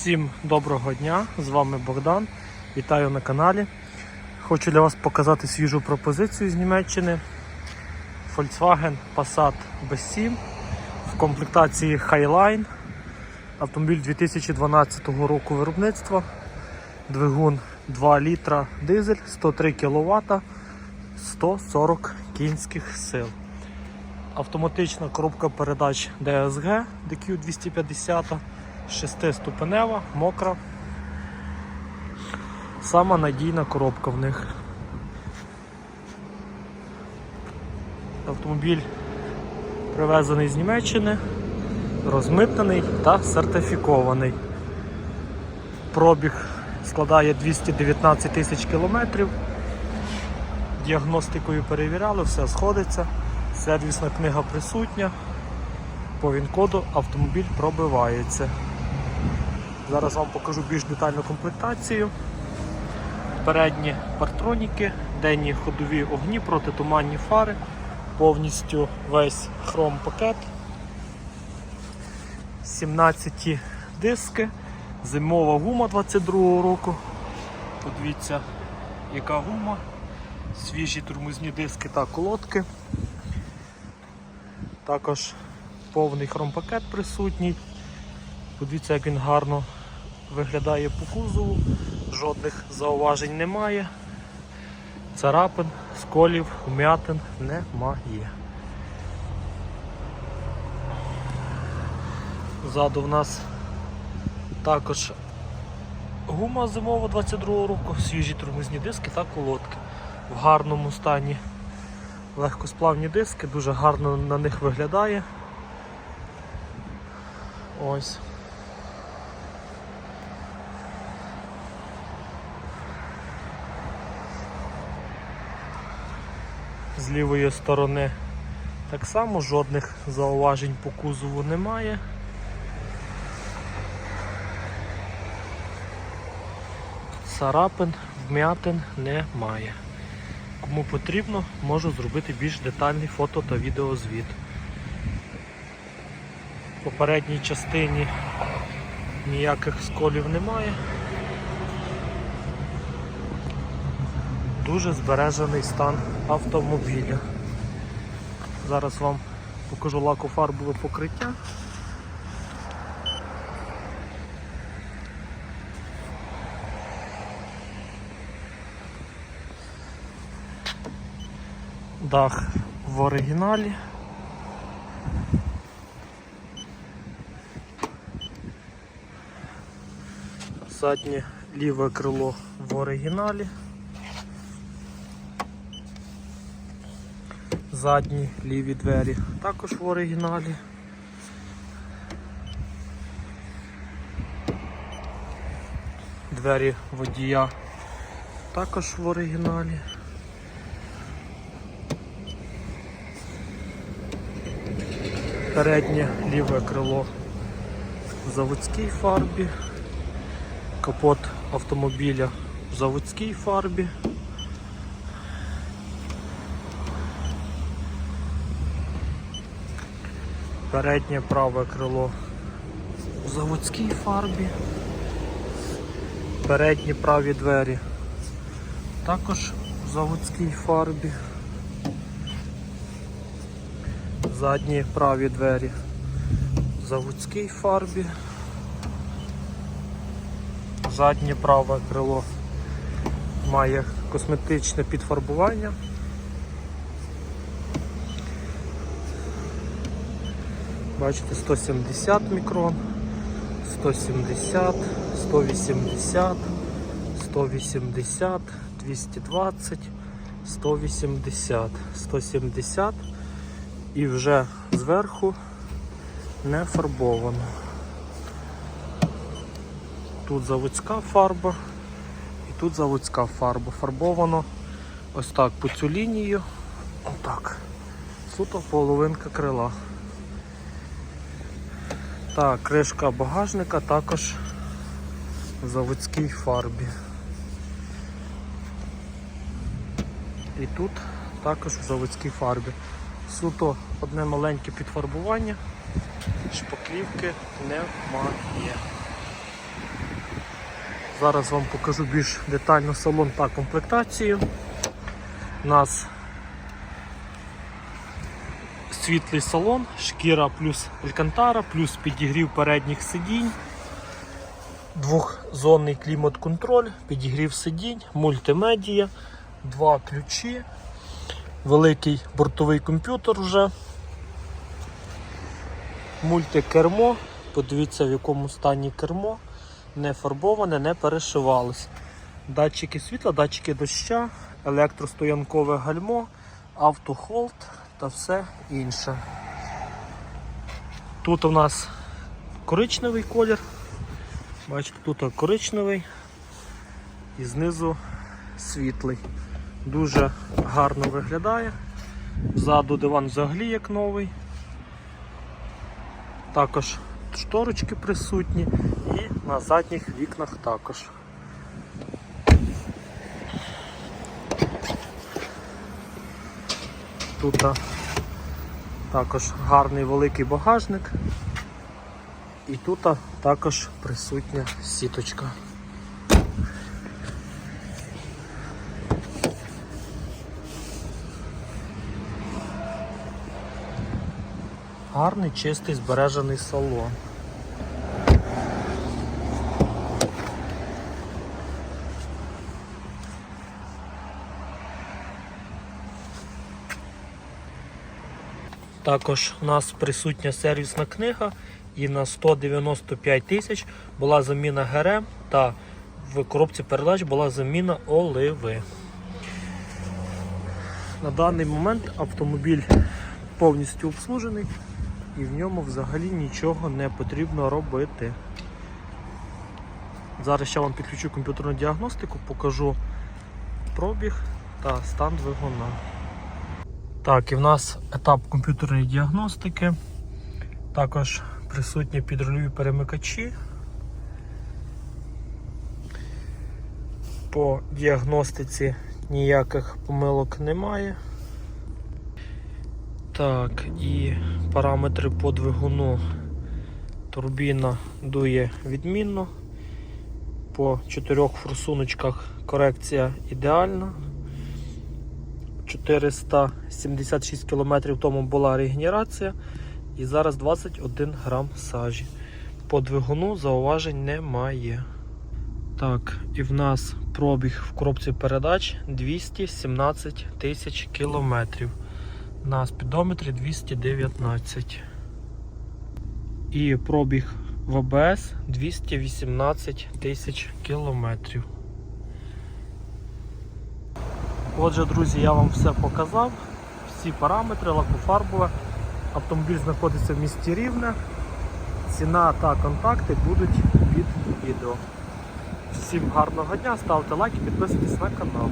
Всім доброго дня! З вами Богдан. Вітаю на каналі. Хочу для вас показати свіжу пропозицію з Німеччини. Volkswagen Passat B7 в комплектації Highline. Автомобіль 2012 року виробництва. Двигун 2 літра дизель, 103 кВт, 140 кінських сил. Автоматична коробка передач DSG DQ250, 6-ступенева, мокра. Сама надійна коробка в них. Автомобіль привезений з Німеччини, розмитнений та сертифікований. Пробіг складає 219 тисяч кілометрів. Діагностикою перевіряли, все сходиться. Сервісна книга присутня. По ВІН-коду автомобіль пробивається. Зараз вам покажу більш детальну комплектацію. Передні партроніки, денні ходові огні, протитуманні фари, повністю весь хром пакет. 17 диски, зимова гума 22 року. Подивіться, яка гума, свіжі тормозні диски та колодки. Також повний хромпакет присутній. Подивіться, як він гарно виглядає по кузову, жодних зауважень немає. Царапин, сколів, вмятин немає. Ззаду в нас також гума зимова 22 року, свіжі тормозні диски та колодки в гарному стані легкосплавні диски, дуже гарно на них виглядає. Ось. З лівої сторони так само жодних зауважень по кузову немає. Царапин, вмятин немає. Кому потрібно, можу зробити більш детальний фото та відеозвіт. В попередній частині ніяких сколів немає. Дуже збережений стан автомобіля. Зараз вам покажу лакофарбове покриття. Дах в оригіналі. Заднє ліве крило в оригіналі. Задні ліві двері також в оригіналі. Двері водія також в оригіналі. Переднє ліве крило в заводській фарбі, капот автомобіля в заводській фарбі. Переднє праве крило в заводській фарбі. Передні праві двері також в заводській фарбі. Задні праві двері в заводській фарбі. Заднє праве крило має косметичне підфарбування. Бачите, 170 мікрон, 170, 180, 180, 220, 180, 170 і вже зверху не фарбовано. Тут заводська фарба і тут заводська фарба. Фарбовано ось так по цю лінію. Отак. Суто половинка крила. Так, кришка багажника також в заводській фарбі. І тут також в заводській фарбі. Суто одне маленьке підфарбування, шпаклівки немає. Зараз вам покажу більш детально салон та комплектацію. У нас світлий салон, шкіра плюс алькантара, плюс підігрів передніх сидінь, двохзонний клімат-контроль, підігрів сидінь, мультимедія, два ключі, великий бортовий комп'ютер вже, мультикермо. Подивіться, в якому стані кермо, не фарбоване, не перешивалось. Датчики світла, датчики доща, електростоянкове гальмо, автохолд та все інше. Тут у нас коричневий колір. Бачите, тут коричневий і знизу світлий. Дуже гарно виглядає. Ззаду диван взагалі як новий. Також шторочки присутні і на задніх вікнах також. Тут також гарний великий багажник. І тут також присутня сіточка. Гарний чистий збережений салон. Також у нас присутня сервісна книга і на 195 тисяч була заміна ГРМ та в коробці передач була заміна оливи. На даний момент автомобіль повністю обслужений і в ньому взагалі нічого не потрібно робити. Зараз ще вам підключу комп'ютерну діагностику, покажу пробіг та стан двигуна. Так, і в нас етап комп'ютерної діагностики. Також присутні підрульові перемикачі. По діагностиці ніяких помилок немає. Так, і параметри по двигуну. Турбіна дує відмінно. По чотирьох форсуночках корекція ідеальна. 476 км тому була регенерація і зараз 21 грам сажі. По двигуну зауважень немає. Так, і в нас пробіг в коробці передач 217 тисяч кілометрів. На спідометрі 219. І пробіг в АБС 218 тисяч кілометрів. Отже, друзі, я вам все показав, всі параметри, лакофарбове. Автомобіль знаходиться в місті Рівне. Ціна та контакти будуть під відео. Всім гарного дня, ставте лайк і підписуйтесь на канал.